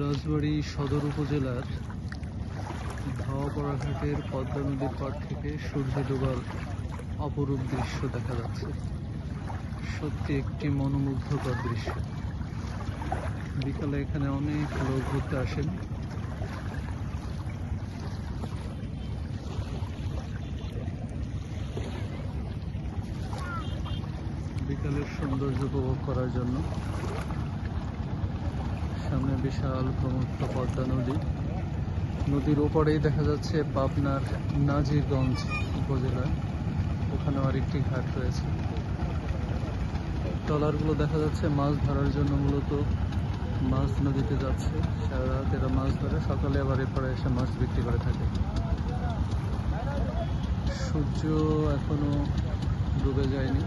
রাজবাড়ী সদর উপজেলার ধাওয়াপাড়া ঘাটের পদ্মা নদীর পাড় থেকে সূর্য ডোবার অপরূপ দৃশ্য দেখা যাচ্ছে। সত্যি একটি মনোমুগ্ধকর দৃশ্য। বিকালে এখানে অনেক লোক ঘুরতে আসেন। বিকালের সৌন্দর্য উপভোগ করার জন্য সামনে বিশাল প্রমুক্ত পদ্মা নদী। নদীর ওপারেই দেখা যাচ্ছে পাবনার নাজিরগঞ্জ উপজেলা ওখানেও আরেকটি ঘাট রয়েছে। ট্রলারগুলো দেখা যাচ্ছে মাছ ধরার জন্য মূলত মাছ নদীতে যাচ্ছে। সারা রাত এরা মাছ ধরে, সকালে আবার এরপরে এসে মাছ বিক্রি করে থাকে। সূর্য এখনও ডুবে যায়নি।